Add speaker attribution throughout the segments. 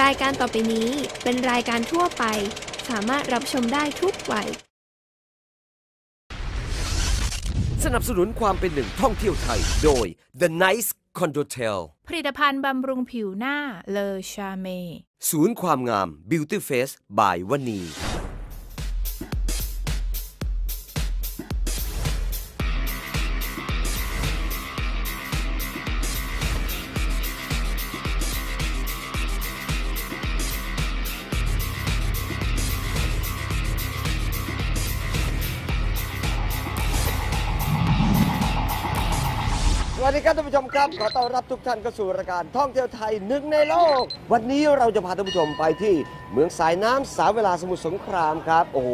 Speaker 1: รายการต่อไปนี้เป็นรายการทั่วไป สามารถรับชมได้ทุกวัย
Speaker 2: สนับสนุนความเป็นหนึ่งท่องเที่ยวไทย โดย The Nice Condotel
Speaker 3: ผลิตภัณฑ์บำรุงผิวหน้าเลอชาเม
Speaker 2: ศูนย์ความงาม Beauty Face by วันีส วัสดีครับท่านผู้ชมครับ ขอต้อนรับทุกท่านเข้าสู่รายการท่องเที่ยวไทยหนึ่งในโลก วันนี้เราจะพาท่านผู้ชมไปที่เมืองสายน้ำสาวเวลาสมุทรสงครามครับ โอ้โห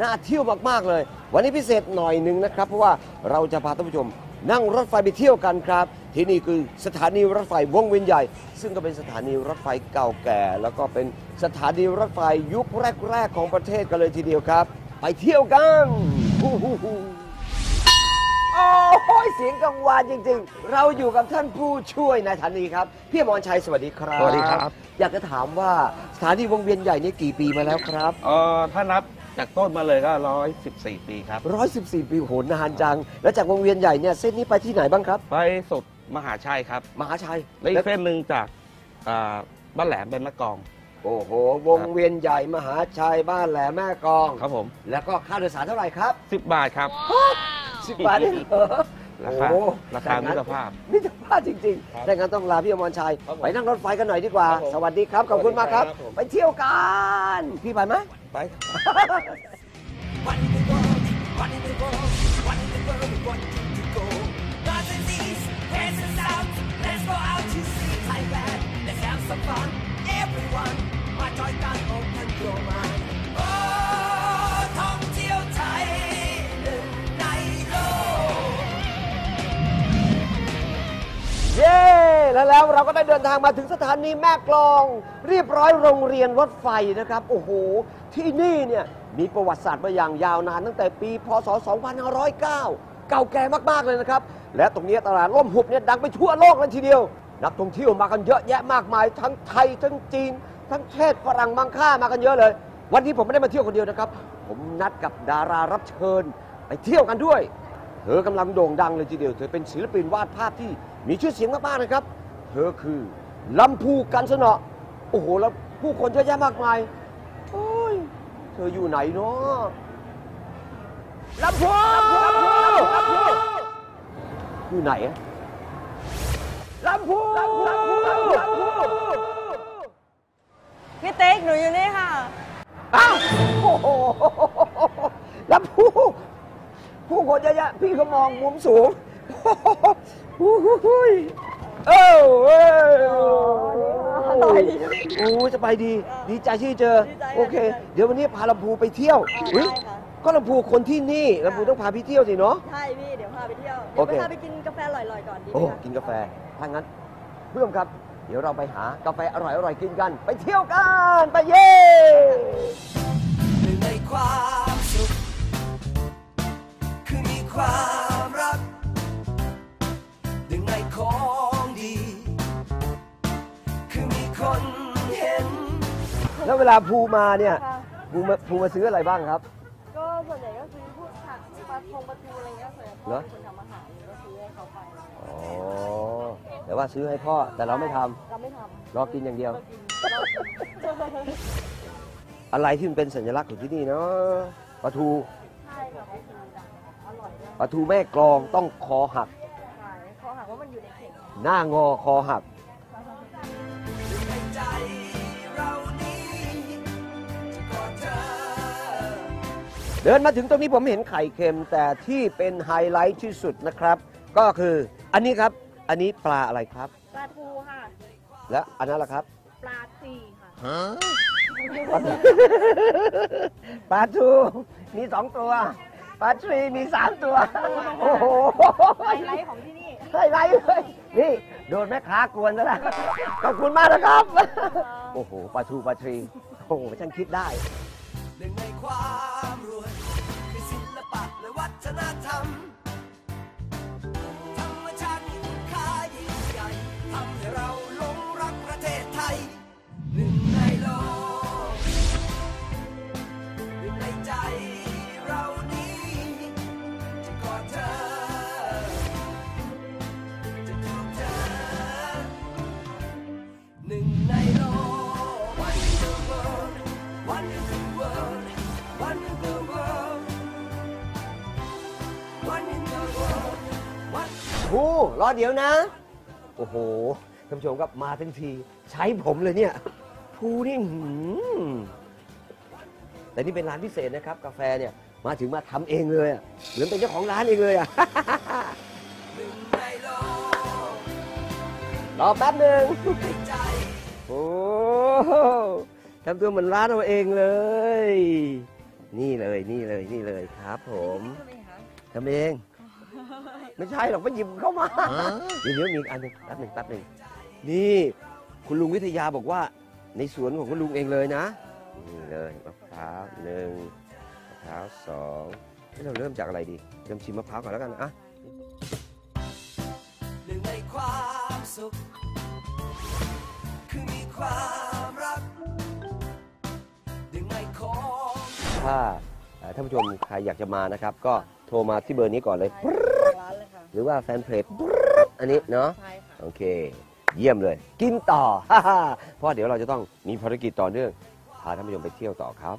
Speaker 2: น่าเที่ยวมากๆเลย วันนี้พิเศษหน่อยหนึ่งนะครับ เพราะว่าเราจะพาท่านผู้ชม นั่งรถไฟไปเที่ยวกันครับ ที่นี่คือสถานีรถไฟวงเวียนใหญ่ ซึ่งก็เป็นสถานีรถไฟเก่าแก่ แล้วก็เป็นสถานีรถไฟยุคแรกๆของประเทศกันเลยทีเดียวครับ ไปเที่ยวกันฮู้ฮู้ฮู้โอ้ ยเสียงกังวานจริง ๆ เราอยู่กับท่านผู้ช่วยนายสถานีครับ พี่อมรชัยสวัสดีครับ
Speaker 4: สวัสดีครับ
Speaker 2: อยากจะถามว่าสถานีวงเวียนใหญ่นี่กี่ปีมาแล้วครับ
Speaker 4: เอ่อถ้านับจากต้นมาเลยก็ 114 ปีครับ
Speaker 2: 114 ปีโหนานจัง แล้วจากวงเวียนใหญ่เนี่ยเส้นนี้ไปที่ไหนบ้างครับ
Speaker 4: ไปสุดมหาชัยครับ
Speaker 2: มหาชัย
Speaker 4: และอีกเส้นหนึ่งจากอ่าบ้านแหลมเป็นมะกอง
Speaker 2: โอ้โห วงเวียนใหญ่มหาชัยบ้านแหลมแม่กลอง
Speaker 4: ครับผม
Speaker 2: แล้วก็ค่าโดยสารเท่าไหร่ครับ
Speaker 4: 10 บาทครับ
Speaker 2: 10บาทเองเหรอ
Speaker 4: ราคา
Speaker 2: โอ้โห
Speaker 4: ราคามิตรภาพ
Speaker 2: มิตรภาพจริง
Speaker 4: ครับ
Speaker 2: ๆดังนั้นต้องลาพี่อมรชัย
Speaker 4: ครับผม
Speaker 2: ไปนั่งรถไฟกันหน่อยดีกว่า
Speaker 4: ครับผม
Speaker 2: สวัสดีครับ ขอบคุณมากครับ
Speaker 4: สวัสดีครับผม
Speaker 2: ไปเที่ยวกัน พี่ไปไหม
Speaker 4: ไป
Speaker 2: เแล้วเราก็ได้เดินทางมาถึงสถานีแม่กลอง เรียบร้อยโรงเรียนรถไฟนะครับ โอ้โห ที่นี่เนี่ยมีประวัติศาสตร์มาอย่างยาวนานตั้งแต่ปี พศ 2509 เก่าแก่มาก ๆ เลยนะครับ และตรงนี้ตลาดร่มหุบเนี่ยดังไปทั่วโลกเลยทีเดียว นักท่องเที่ยวมากันเยอะแยะมากมาย ทั้งไทย ทั้งจีน ทั้งเทศฝรั่งมังค่ามากันเยอะเลย วันนี้ผมไม่ได้มาเที่ยวคนเดียวนะครับ ผมนัดกับดารารับเชิญ ไปเที่ยวกันด้วย เธอกำลังโด่งดังเลยทีเดียว เธอเป็นศิลปินวาดภาพที่มีชื่อเสียงมากๆนะครับ อคือลำพูกันสนอโอ้โห แล้วผู้คนเยอะแยะมากมายโอ้ยเธออยู่ไหนเนาะลำพูลำพูลำพูลำพูอยู่ไหนอะลำพูลำพูลำพูลำพูลำพู
Speaker 5: พี่ติ๊กหนูอยู่นี่ค่ะ
Speaker 2: อ้าวโอ้โหลำพูผู้คนเยอะแยะพี่ก็มองมุมสูงโอ้โห เอ้าเอ้ย
Speaker 5: สบายดี
Speaker 2: โอ้สบายดี ดีใจที่เจอ
Speaker 5: ดีใจค่ะ
Speaker 2: โอเค
Speaker 5: ดีใจ
Speaker 2: เดี๋ยววันนี้พาลำพูไปเที่ยว
Speaker 5: ได้
Speaker 2: อุ๊ย
Speaker 5: ค่ะ
Speaker 2: ก็ลำพูคนที่นี่ลำพูต้องพาพี่เที่ยวสิเนาะ
Speaker 5: ใช่พี่ เดี๋ยวพาไปเที่ยว
Speaker 2: โอ
Speaker 5: เดี๋ยว
Speaker 2: เค
Speaker 5: ไปพาไปกินกาแฟอร่อยๆก่อนดีไหม
Speaker 2: โอ้
Speaker 5: คะ
Speaker 2: กินกาแฟ ถ้างั้นเพื่อนครับ เดี๋ยวเราไปหากาแฟอร่อยๆกินกัน ไปเที่ยวกัน ไปเย้
Speaker 6: หนึ่งในความสุขคือมีความ คือมีคนเห็น
Speaker 2: แล้วเวลาภูมาเนี่ย
Speaker 5: ค่ะ
Speaker 2: ภูมาภูมาซื้ออะไรบ้างครับ
Speaker 5: ก็ส่วนใหญ่ก็ซื้อพวกผักปลาทงปลาทูอะไรเงี้ยส่วนใหญ่พ่
Speaker 2: เหร
Speaker 5: อ
Speaker 2: อ
Speaker 5: เป็นคนทำอาหารก็ซื้อให้เขาไป
Speaker 2: อ๋อ แต่ว่าซื้อให้พ่อ แต่เราไม่ทำ
Speaker 5: เราไม่ทำ
Speaker 2: รอกินอย่างเดียว
Speaker 5: เรากินเรากิน
Speaker 2: อะไรที่มันเป็นสัญลักษณ์ของที่นี่เนาะปลาทู
Speaker 5: ใช่ค่ะปลาทูดังอร่อยด้วย
Speaker 2: ปลาทูแม่กลองต้องคอหัก
Speaker 5: ใช่เขาหากว่ามันอยู่ในเข่ง
Speaker 2: หน้างอคอหัก
Speaker 6: เดิ
Speaker 2: นมาถึงตรงนี้ผมเห็นไข่เค็มแต่ที่เป็นไฮไลท์ที่สุดนะครับ ก็คืออันนี้ครับอันนี้ปลาอะไรครับ
Speaker 5: ปลาทูค่ะ
Speaker 2: และอันนั้นล่ะครับ
Speaker 5: ปลาตีค่ะ
Speaker 2: ปลาทูมีสองตัว ปลาทรีมีสามตัว โอ้โห
Speaker 5: ไฮไลท์ของที่นี่
Speaker 2: ไฮไลท์เลยนี่โดนแม่ค้ากวนซะแล้วขอบคุณมากนะครับ โอ้โหปลาทูปลาทรีโอ้โหช่างคิดได้
Speaker 6: หนึ่งในความรวย วัฒนธรรม
Speaker 2: รอเดี๋ยวนะ โอ้โหท่านผู้ชมครับมาทั้งทีใช้ผมเลยเนี่ยภูนี่หืมแต่นี่เป็นร้านพิเศษนะครับ กาแฟเนี่ยมาถึงมาทำเองเลยอะเหมือนเป็นเจ้าของร้านเองเลยอะ รอแป๊บหนึ่งโอ้โหทำตัวเหมือนร้านเราเองเลย นี่เลยนี่เลยนี่เลยครับ ผมทำเอง ไม่ใช่หรอกไปหยิบเข้ามา เดี๋ยวเดี๋ยวมีอีกอันหนึงแป๊บหนึ่งแป๊บหนึ่งนี่ คุณลุงวิทยาบอกว่า ในสวนของคุณลุงเองเลยนะนี่เลยมะพร้าวหนึ่งมะพร้าวสองเฮ้ยเราเริ่มจากอะไรดีเริ่มชิมมะพร้าวก่อนแล้วกันนะอะ
Speaker 6: หนึ่งในความสุข คือมีความรักหนึ่งในของ
Speaker 2: ถ้าเอ่อท่านผู้ชมใครอยากจะมานะครับ ก็โทรมาที่เบอร์นี้ก่อนเลย
Speaker 5: ร้านเลยค่ะ
Speaker 2: ห รือว่าแฟนเพจอันนี้เนาะ
Speaker 5: ใช่ค่ะ
Speaker 2: โอเค เยี่ยมเลย กินต่อ เพราะเดี๋ยวเราจะต้องมีภารกิจต่อเนื่องพาท่านผู้ชมไปเที่ยวต่อครับ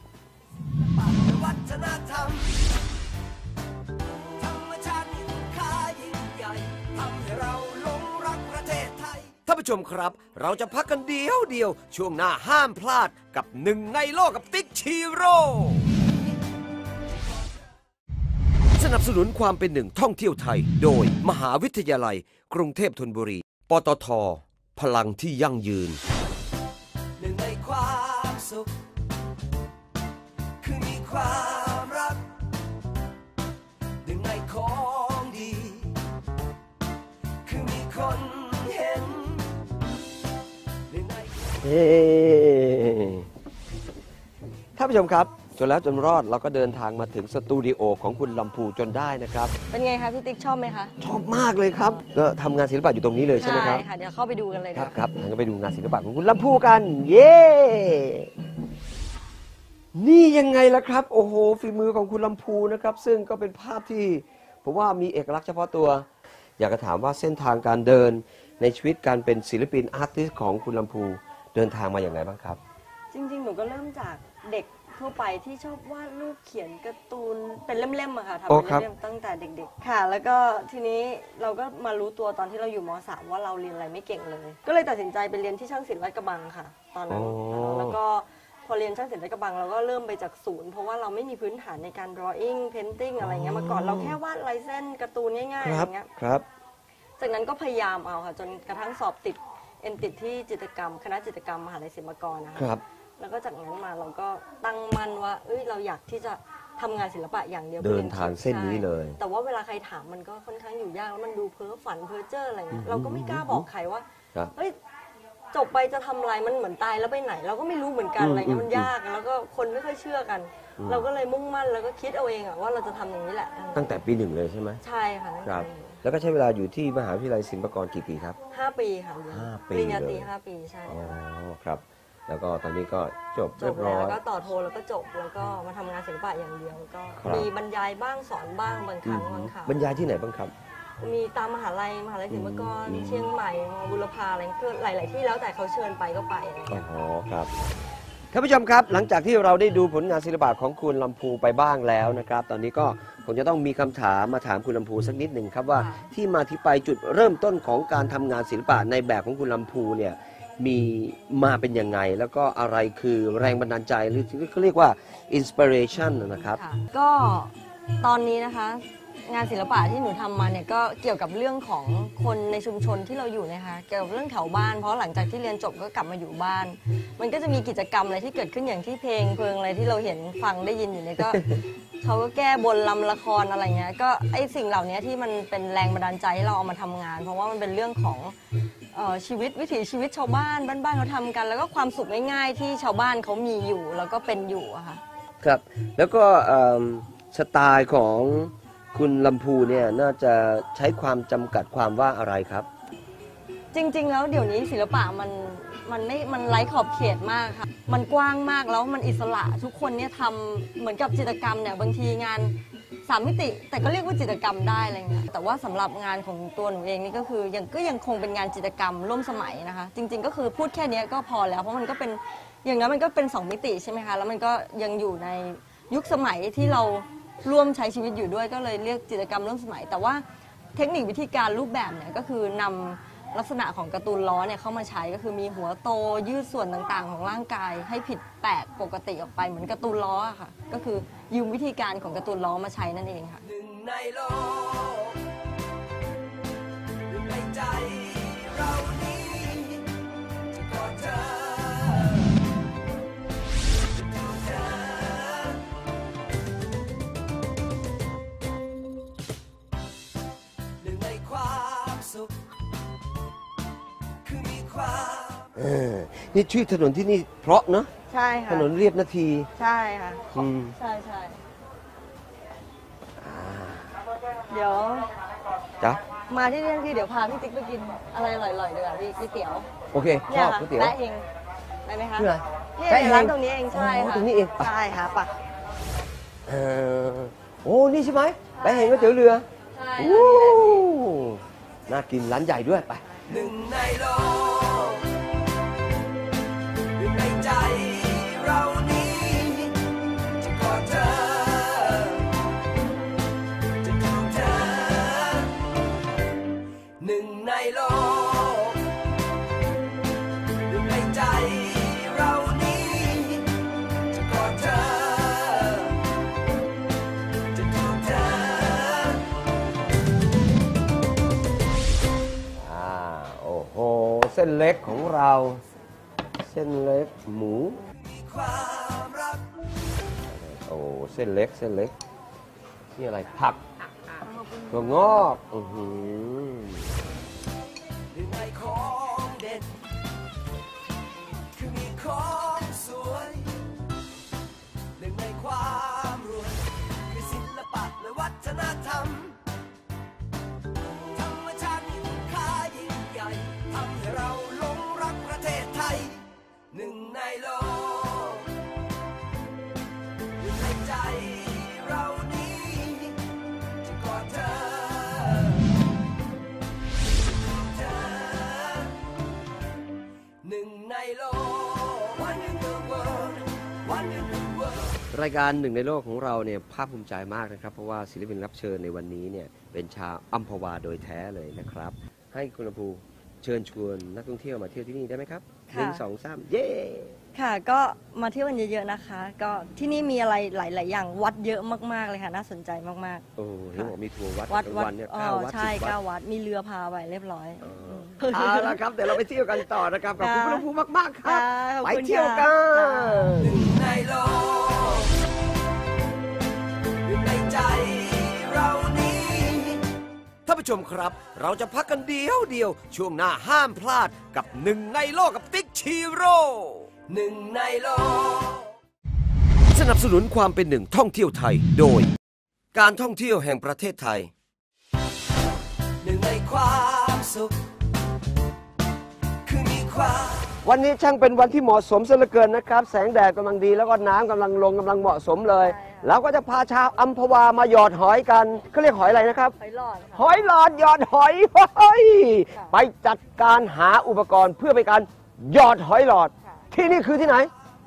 Speaker 6: วัฒนธรรม ธรรมชาติมีคุณค่ายิ่งใหญ่ทำให้เราหลงรักประเทศไทย ท่านผู้ชมครับ เราจะพักกันเดียวเดียว ช่วงหน้าห้ามพลาดกับหนึ่งในโลกกับติ๊กชีโร่ส นับสนุนความเป็นหนึ่งท่องเที่ยวไทย โดยมหาวิทยาลัย กรุงเทพธนบุรี ปตท พลังที่ยั่งยืน หนึ่งในความสุข คือมีความรัก หนึ่งในของดี คือมีคนเห็น หนึ่งใน
Speaker 2: เฮ้ท่านผู้ชมครับ จนแล้วจนรอดเราก็เดินทางมาถึงสตูดิโอของคุณลำพูจนได้นะครับ
Speaker 5: เป็นไงคะพี่ติ๊กชอบไหมคะ
Speaker 2: ชอบมากเลยครับก็ทำงานศิลปะอยู่ตรงนี้เลยใช่ไหมครับ
Speaker 5: ค่ะเดี๋ยวเข้าไปดูกันเลย
Speaker 2: ครับ
Speaker 5: นะ
Speaker 2: ครับงั้นก็ไปดูงานศิลปะของคุณลำพูกัน เย้นี่ยังไงล่ะครับ โอ้โหฝีมือของคุณลำพูนะครับ ซึ่งก็เป็นภาพที่ผมว่ามีเอกลักษณ์เฉพาะตัว อยากจะถามว่าเส้นทางการเดินในชีวิตการเป็นศิลปินอาร์ติสของคุณลำพูเดินทางมาอย่างไรบ้างครับ
Speaker 5: จริง ๆ หนูก็เริ่มจากเด็ก ทั่วไปที่ชอบวาดรูปเขียนการ์ตูนเป็นเล่มๆอะค่ะทำ
Speaker 2: โอ้
Speaker 5: เป็น
Speaker 2: ครับ
Speaker 5: เล่มๆตั้งแต่เด็ก ๆ ค่ะ แล้วก็ทีนี้เราก็มารู้ตัวตอนที่เราอยู่ม .3 ว่าเราเรียนอะไรไม่เก่งเลย ก็เลยตัดสินใจไปเรียนที่ช่างศิลป์ลาดกระบังค่ะ ตอนนั้น
Speaker 2: อ๋อ
Speaker 5: แล้วก็พอเรียนช่างศิลป์ลาดกระบังเราก็เริ่มไปจากศูนย์ เพราะว่าเราไม่มีพื้นฐานในการ drawing painting อะไรเงี้ยมาก่อนเราแค่วาดลายเส้นการ์ตูนง่ายๆ
Speaker 2: ค
Speaker 5: อะ
Speaker 2: รั
Speaker 5: ไร
Speaker 2: บ
Speaker 5: เงี้ย
Speaker 2: ครับ
Speaker 5: จากนั้นก็พยายามเอาค่ะ จนกระทั่งสอบติดเอ็นติดที่จิตรกรรม คณะจิตรกรรมมหาลัยศิลปากรนะคะ
Speaker 2: ครับ
Speaker 5: แล้วก็จากนั้นมาเราก็ตั้งมั่นว่า เอ้ยเราอยากที่จะทำงานศิลปะอย่างเดียว
Speaker 2: เดินทางเส้นนี้เลย
Speaker 5: ใช่แต่ว่าเวลาใครถามมันก็ค่อนข้างอยู่ยากแล้วมันดูเพ้อฝันเพ้อเจ้ออะไรเงี้ยเราก็ไม่กล้าบอกใครว่า
Speaker 2: ครับ
Speaker 5: เฮ้ยจบไปจะทำอะไรมันเหมือนตายแล้วไปไหน เราก็ไม่รู้เหมือนกัน
Speaker 2: อืม
Speaker 5: อะไรเงี้ยมัน
Speaker 2: อืม
Speaker 5: ยากแล้วก็คนไม่ค่อยเชื่อกัน
Speaker 2: อืม
Speaker 5: เราก็เลยมุ่งมั่นแล้วก็คิดเอาเองอะว่าเราจะทำอย่างนี้แหละ
Speaker 2: ตั้งแต่ปีหนึ่งเลยใช่ไหม
Speaker 5: ใช่ค่ะตั้ง
Speaker 2: ค
Speaker 5: แต่
Speaker 2: รับ แล้วก็ใช้เวลาอยู่ที่มหาวิทยาลัยศิลปากรกี่ปีครับ
Speaker 5: ห้าปีค่ะเรียน
Speaker 2: ห้าปี
Speaker 5: ปริญญาตรี
Speaker 2: เลย
Speaker 5: ห้าปีใช่
Speaker 2: อ๋อครับ แล้วก็ตอนนี้ก็จบ
Speaker 5: จ
Speaker 2: เรีย
Speaker 5: บบ
Speaker 2: ร้
Speaker 5: แล้
Speaker 2: อ
Speaker 5: วย ก็ต่อโทแล้วก็จบแล้วก็มาทำงานศิลปะอย่างเดียวก็
Speaker 2: ครับ
Speaker 5: มีบรรยายบ้างสอนบ้างบางค
Speaker 2: อื
Speaker 5: รั้
Speaker 2: ม
Speaker 5: งบางคราว
Speaker 2: บรรยายที่ไหนบ้างครับ
Speaker 5: มีตามมหาลัยมหาลัยศิลปากร
Speaker 2: อืม
Speaker 5: เชียงใหม่มบุรพาอะไรคือหลาย ๆ ที่แล้วแต่เขาเชิญไปก็ไปอะไรอย่าง
Speaker 2: อ๋
Speaker 5: เงี้ย
Speaker 2: อครับท่านผู้ชมครับ หลังจากที่เราได้ดูผลงานศิลปะของคุณลำพูไปบ้างแล้วนะครับ ตอนนี้ก็ผมจะต้องมีคำถามมาถามคุณลำพูสักนิดหนึ่งครับว่าที่มาที่ไปจุดเริ่มต้นของการทำงานศิลปะในแบบของคุณลำพูเนี่ย มีมาเป็นยังไง แล้วก็อะไรคือแรงบันดาลใจหรือที่เขาเรียกว่าอินสปิเรชันนะครับ
Speaker 5: ค่ะก็ตอนนี้นะคะ งานศิลปะที่หนูทำมาเนี่ยก็เกี่ยวกับเรื่องของคนในชุมชนที่เราอยู่นะคะเกี่ยวกับเรื่องแถวบ้าน เพราะหลังจากที่เรียนจบก็กลับมาอยู่บ้าน มันก็จะมีกิจกรรมอะไรที่เกิดขึ้นอย่างที่เพลงเพลงอะไรที่เราเห็นฟังได้ยินอยู่เนี่ยก็ เขาก็แก้บนลำละครอะไรเงี้ยก็ไอสิ่งเหล่านี้ที่มันเป็นแรงบันดาลใจให้เราเอามาทำงาน เพราะว่ามันเป็นเรื่องของ เอ่อชีวิตวิถีชีวิตชาวบ้านบ้านๆเขาทำกัน แล้วก็ความสุขง่ายๆที่ชาวบ้านเขามีอยู่ แล้วก็เป็นอยู่อะค่ะ
Speaker 2: ครับแล้วก็เอิ่มสไตล์ของคุณลำพูเนี่ยน่าจะใช้ความจำกัดความว่าอะไรครับ
Speaker 5: จริงๆ แล้วเดี๋ยวนี้ศิลปะมันมันไม่มันไร้ขอบเขตมากค่ะ มันกว้างมากแล้วมันอิสระทุกคนเนี่ยทำเหมือนกับจิตรกรรมเนี่ยบางทีงาน สามมิติ แต่ก็เรียกว่าจิตรกรรมได้อะไรเงี้ยแต่ว่าสำหรับงานของตัวหนูเองนี่ก็คือยังก็ยังคงเป็นงานจิตรกรรมร่วมสมัยนะคะ จริง ๆ ก็คือพูดแค่นี้ก็พอแล้ว เพราะมันก็เป็นอย่างนั้นมันก็เป็นสองมิติใช่ไหมคะแล้วมันก็ยังอยู่ในยุคสมัยที่เราร่วมใช้ชีวิตอยู่ด้วยก็เลยเรียกจิตรกรรมร่วมสมัย แต่ว่าเทคนิควิธีการรูปแบบเนี่ยก็คือนำ ลักษณะของการ์ตูนล้อเนี่ยเข้ามาใช้ก็คือมีหัวโตยืดส่วนต่างๆ ของร่างกาย ให้ผิดแปลกปกติออกไปเหมือนการ์ตูนล้ออะค่ะ ก็คือยืมวิธีการของการ์ตูนล้อมาใช้นั่นเองค่ะ
Speaker 6: หนึ่งในโลกหนึ่งในใจเรา เออนี่
Speaker 2: ชื่อถนนที่นี่เพราะเนาะ
Speaker 5: ใช่
Speaker 2: ถ
Speaker 5: ค่ะ
Speaker 2: นนเรียบนาที
Speaker 5: ใช่ค่ะ
Speaker 2: อืม
Speaker 5: ใช่ใช่เดี๋ยว
Speaker 2: จ้ะ
Speaker 5: มาที่นี่ทั้งทีเดี๋ยวพาพี่ติ๊กไปกินอะไรอร่อยๆดีกว่าพี่ก๋วยเตี๋ยว
Speaker 2: โอเคช
Speaker 5: เนี่ย
Speaker 2: อบ
Speaker 5: ค่ะ
Speaker 2: ก๋วยเตี๋ยว
Speaker 5: แปะเองไปไหมคะ
Speaker 2: ชื่ออะไร
Speaker 5: นี่
Speaker 2: แปะเอง
Speaker 5: ร้านตรงนี้เองใช่
Speaker 2: อ๋อ
Speaker 5: ค่ะ
Speaker 2: ตรงนี้เอง
Speaker 5: ใช่ค่ะปะ
Speaker 2: เออโอ้นี่ใช่ไหมไปเห็นก๋วยเตี๋ยวเรือ
Speaker 5: ใช่
Speaker 2: โอ้น่ากินร้านใหญ่ด้วยไป
Speaker 6: หนึ่งในโลก
Speaker 2: ส้นเล็กของเรา เส้นเล็กหมู
Speaker 6: ความรัก
Speaker 2: โอ้เส้นเล็กเส้นเล็ก นี่อะไรผักถั่วงอกอือหือ
Speaker 6: รายกา
Speaker 2: รหนึ่งในโลกของเราเนี่ยภาคภูมิใจมากนะครับ เพราะว่าศิลปินรับเชิญในวันนี้เนี่ยเป็นชาวอัมพวาโดยแท้เลยนะครับ ให้คุณลำพูเชิญชวนนักท่องเที่ยวมาเที่ยวที่นี่ได้ไหมครับหนึ่งสองสามเย้
Speaker 5: ค่ะ ก็มาเที่ยวกันเยอะๆนะคะ ก็ที่นี่มีอะไรหลาย ๆ อย่างวัดเยอะมากๆเลยค่ะ น่าสนใจมาก
Speaker 2: โอ้เห็นบอกมีทัวร์วัด
Speaker 5: ๆ วัด
Speaker 2: กลาง
Speaker 5: วัด
Speaker 2: วันเนี่ย
Speaker 5: อ๋อ
Speaker 2: เก้าวัด
Speaker 5: ใช่
Speaker 2: สิบวัด
Speaker 5: เก้าวัด มีเรือพาไปเรียบร้อย
Speaker 2: เออ
Speaker 5: ม
Speaker 2: เอาละครับเดี๋ยวเราไปเที่ยวกันต่อนะครับกับคุณ
Speaker 5: ค่ะ
Speaker 2: คุณลำพูมากๆครับ
Speaker 5: ค่ะขอบ
Speaker 2: ไป
Speaker 5: คุณ
Speaker 2: เที่ยว
Speaker 5: ค่ะ
Speaker 2: กัน
Speaker 5: ค่ะ
Speaker 6: หนึ่งในโลกหนึ่ง ใจเรานี้ท่านผู้ชมครับ เราจะพักกันเดียวเดียว ช่วงหน้าห้ามพลาดกับหนึ่งในโลกกับติ๊กชีโร่หนึ่งในโลก สนับสนุนความเป็นหนึ่งท่องเที่ยวไทยโดย การท่องเที่ยวแห่งประเทศไทย หนึ่งในความสุข คือมีความ
Speaker 2: วันนี้ช่างเป็นวันที่เหมาะสมซะเหลือเกินนะครับ แสงแดดกำลังดีแล้วก็น้ำกำลังลงกำลังเหมาะสมเลย เราก็จะพาชาวอัมพวามาหยอดหอยกันเขาเรียกหอยอะไรนะครับ
Speaker 5: หอยหลอด
Speaker 2: ห
Speaker 5: ค่ะ
Speaker 2: อยหลอดหยอดหอยเฮ้ยไปจัดการหาอุปกรณ์เพื่อไปการหยอดหอยหลอดที่นี่คือที่ไหน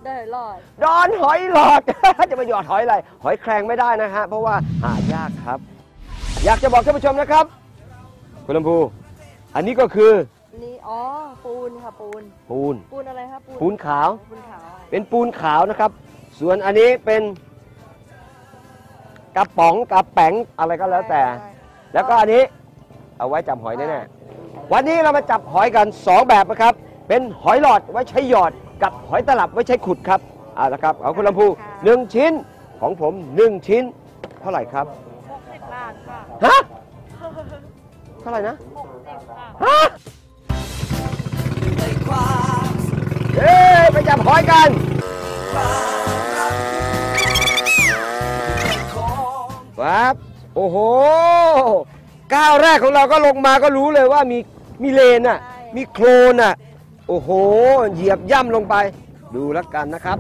Speaker 5: ได้หอยหลอด
Speaker 2: ดอนหอยหลอด จะไปหยอดหอยอะไร หอยแครงไม่ได้นะฮะ เพราะว่าหายากครับ อยากจะบอกท่านผู้ชมนะครับ คุณลำพู อันนี้ก็คือ
Speaker 5: นี่อ๋อปูนค่ะปูน
Speaker 2: ปูน
Speaker 5: ปูนอะไรคะ
Speaker 2: ปูนขาว
Speaker 5: ปูนขาว
Speaker 2: เป็นปูนขาวนะครับ ส่วนอันนี้เป็น กระป๋องกระแป๋งอะไรก็แล้วแต่แล้วก็อันนี้เอาไว้จับหอยแน่ๆวันนี้เรามาจับหอยกัน2แบบนะครับ เป็นหอยหลอดไว้ใช้หยอดกับหอยตลับไว้ใช้ขุดครับเอาละครับเอาคุณลำพูหนึ่งชิ้นของผมหนึ่งชิ้น เท่าไหร่ครับ
Speaker 5: 60บาทค่ะ
Speaker 2: ฮะเท่าไหร่นะฮะ
Speaker 6: ในความสุข
Speaker 2: เย้ไปจับหอยกัน
Speaker 6: ครั
Speaker 2: บ โอ้โหก้าวแรกของเราก็ลงมาก็รู้เลยว่ามีมีเลนอะ มีโคลนอะ โอ้โห เหยียบย่ำลงไป ดูแล้วกันนะครับ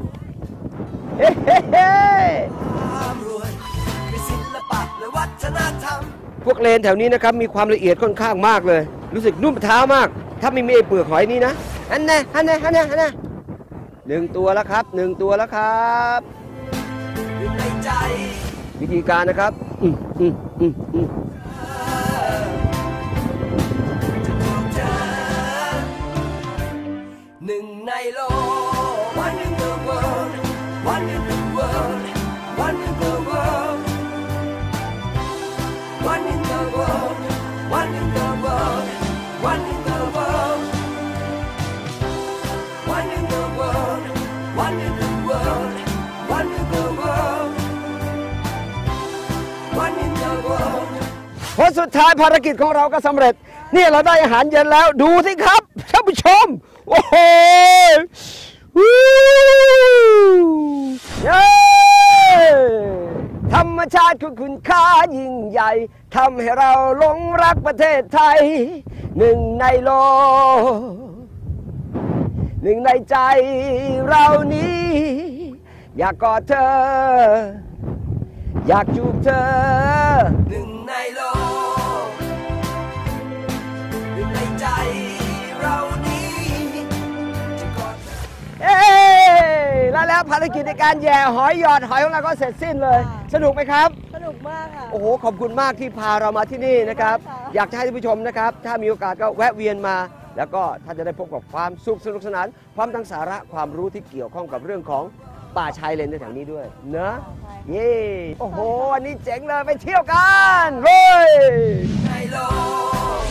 Speaker 2: เฮ้เฮ้เฮ้
Speaker 6: ความรวยคือศิลปะและวัฒนธรรม
Speaker 2: พวกเลนแถวนี้นะครับ มีความละเอียดค่อนข้างมากเลย รู้สึกนุ่มเท้ามาก ถ้าไม่มีไอ้เปลือกหอยนี่นะฮันแน่ฮันแน่ฮันแน่ฮันแน่หนึ่งตัวแล้วครับหนึ่งตัวแล้วครับ
Speaker 6: อยู่ในใจ
Speaker 2: วิธีการนะครับอืมอืมอืม
Speaker 6: หนึ่งใน
Speaker 2: โลก สุดท้ายภารกิจของเราก็สำเร็จ นี่เราได้อาหารเย็นแล้วดูสิครับท่านผู้ชม โอ้โหวเย้ธรรมชาติคือคุณค่ายิ่งใหญ่ทำให้เราหลงรักประเทศไทย หนึ่งในโลกหนึ่งในใจเรานี้ อยากกอดเธอ อยากจูบเธอ
Speaker 6: หนึ่ง
Speaker 2: แล้วแล้วภารกิจในการแย่หอยหยอดหอยของเราก็เสร็จสิ้นเลย สนุกไหมครับ
Speaker 5: สนุกมากค่ะ
Speaker 2: โอ้โห ขอบคุณมากที่พาเรามาที่นี่นะครับ
Speaker 5: ค่ะ
Speaker 2: อยากจะให้ท่านผู้ชมนะครับ ถ้ามีโอกาสก็แวะเวียนมา แล้วก็ท่านจะได้พบกับความสุขสนุกสนาน พร้อมทั้งสาระความรู้ที่เกี่ยวข้องกับเรื่องของป่าชายเลนในแถวนี้ด้วยเนอะเย่โอ้โหวันนี้เจ๋งเลยไปเที่ยวกันเฮ้ย
Speaker 6: ในโลก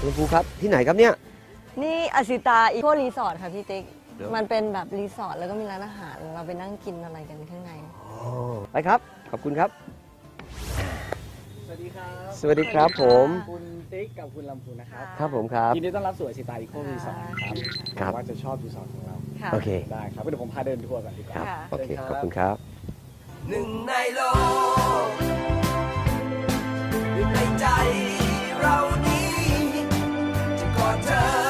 Speaker 2: คุณครูครับที่ไหนครับเนี่ย
Speaker 5: นี่อสิตาอีโครีสอร์ทค่ะพี่ติ๊ก
Speaker 2: เดี๋ยว
Speaker 5: มันเป็นแบบรีสอร์ทแล้วก็มีร้านอาหาร เราไปนั่งกินอะไรกันข้างใน
Speaker 2: ไปครับ ขอบคุณครับ
Speaker 7: สวัสดีครับ
Speaker 2: สวัสดีครับผม
Speaker 7: คุณติ๊กกับคุณลำพูนนะครับ
Speaker 2: ครับผมครับ
Speaker 7: ยินดีต้อนรับสู่สิตาอีโครีสอร์ทครับ
Speaker 2: ครับ
Speaker 7: หวังว่าจะชอบรีสอร์ทของเรา
Speaker 5: ค่ะ
Speaker 2: โอเค
Speaker 7: ได้ครับเดี๋ยวผมพาเดินทัวร์ก่อนดีกว่า
Speaker 2: ครับ
Speaker 5: ค่ะ
Speaker 2: โอเค ขอบคุณครับ
Speaker 6: หนึ่งในโลกหนึ่งในใจเรานี้จะกอดเธอ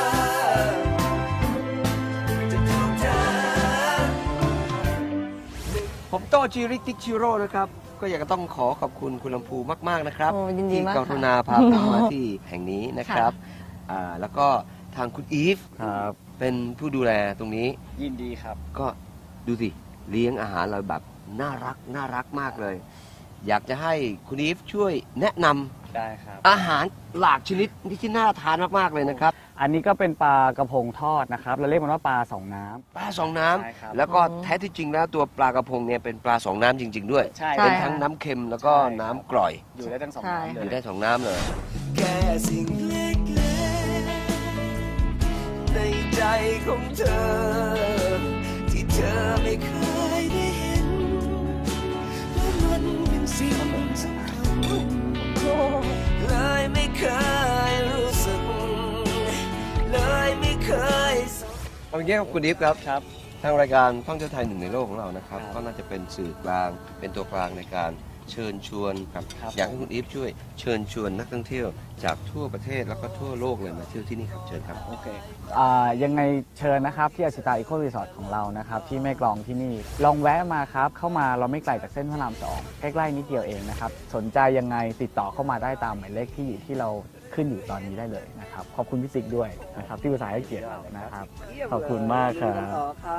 Speaker 6: จิ
Speaker 2: ริติชิโร่นะครับ ก็อยากจะต้องขอขอบคุณคุณลำพูมาก ๆ นะครับ
Speaker 5: โอ้ยินดี
Speaker 2: ที่
Speaker 5: มาก
Speaker 2: ก
Speaker 5: ค่ะ
Speaker 2: รุณาพาผมมาที่แห่งนี้นะครับอ่าแล้วก็ทางคุณอีฟ
Speaker 7: ครับ
Speaker 2: เป็นผู้ดูแลตรงนี้
Speaker 7: ยินดีครับ
Speaker 2: ก็ดูสิ เลี้ยงอาหารเราแบบน่ารักน่ารักมากเลย อยากจะให้คุณอีฟช่วยแนะนำ
Speaker 7: ได้ครับ
Speaker 2: อาหารหลากชนิดที่ที่น่าทานมาก ๆ เลยนะครับ
Speaker 7: อันนี้ก็เป็นปลากระพงทอดนะครับ เราเรียกมันว่าปลาสองน้ำ
Speaker 2: ปลาสองน้ำ
Speaker 7: ใช่ครับ
Speaker 2: แล้วก็แท้ที่จริงแล้วตัวปลากระพงเนี่ยเป็นปลาสองน้ำจริง ๆ ด้วย
Speaker 7: ใช่
Speaker 5: ใช่
Speaker 2: เป็นทั้งน้ำเค็มแล้วก็
Speaker 7: ใช่ครับ
Speaker 2: น้ำกร่อย
Speaker 7: อยู่ได้ทั้งสอง
Speaker 5: ใช่
Speaker 7: น้ำเล
Speaker 2: อยยู่ได้สองน้ำเลย
Speaker 6: แค่สิ่งเล็กๆในใจของเธอ ที่เธอไม่เคยได้เห็นว่ามันเป็นสิ่งสำคัญเลยไม่เคย เลยไม่เคยสน
Speaker 2: เอาอย่างนี้ครับคุณดิฟครับ
Speaker 7: ครับ
Speaker 2: ทางรายการท่องเที่ยวไทยหนึ่งในโลกของเรานะครับ
Speaker 7: ครับ
Speaker 2: ก็น่าจะเป็นสื่อกลาง เป็นตัวกลางในการเชิญชวนครับ
Speaker 7: ครับ
Speaker 2: อยากให้คุณอีฟช่วยเชิญชวนนักท่องเที่ยวจากทั่วประเทศแล้วก็ทั่วโลกเลยมาเที่ยวที่นี่ครับเชิญครับ
Speaker 7: โอเค อ่ายังไงเชิญนะครับที่อสิตาอีโครีสอร์ทของเรานะครับ ที่แม่กลองที่นี่ ลองแวะมาครับ เข้ามาเราไม่ไกลจากเส้นพระรามสองใกล้ๆนิดเดียวเองนะครับ สนใจยังไงติดต่อเข้ามาได้ตามหมายเลขที่อยู่ที่เรา ขึ้นอยู่ตอนนี้ได้เลยนะครับ ขอบคุณพี่ติ๊กด้วยนะครับที่อุตส่าห์ให้เกียรติเรานะครับ ขอบคุณมากครับ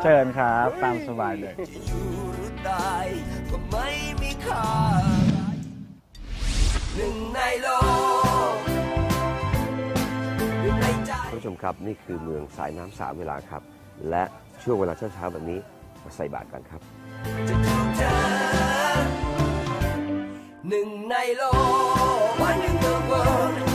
Speaker 7: เชิญครับ ตามสบายเลย
Speaker 6: จะอยู่หรือตายก็ไม่มีค่าหนึ่งในโลกหนึ่งในใจ
Speaker 2: ท่านผู้ชมครับนี่คือเมืองสายน้ำสามเวลาครับ และช่วงเวลาเช้าๆแบบนี้มาใส่บาตรกันครับ
Speaker 6: จะจูบเธอหนึ่งในโลก One in the world One in the world One in the world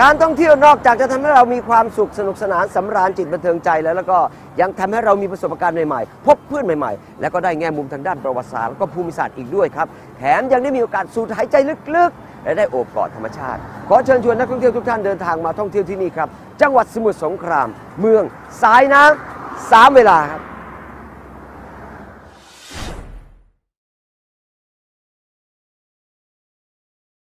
Speaker 2: การท่องเที่ยวนอกจากจะทำให้เรามีความสุขสนุกสนานสำราญจิตบันเทิงใจแล้วแล้วก็ยังทำให้เรามีประสบการณ์ใหม่ๆ พบเพื่อนใหม่ๆ แล้วก็ได้แง่มุมทางด้านประวัติศาสตร์แล้วก็ภูมิศาสตร์อีกด้วยครับ แถมยังได้มีโอกาสสูดหายใจลึกๆ และได้โอบกอดธรรมชาติ ขอเชิญชวนนักท่องเที่ยวทุกท่านเดินทางมาท่องเที่ยวที่นี่ครับ จังหวัดสมุทรสงคราม เมืองสายน้ำสามเวลาครับ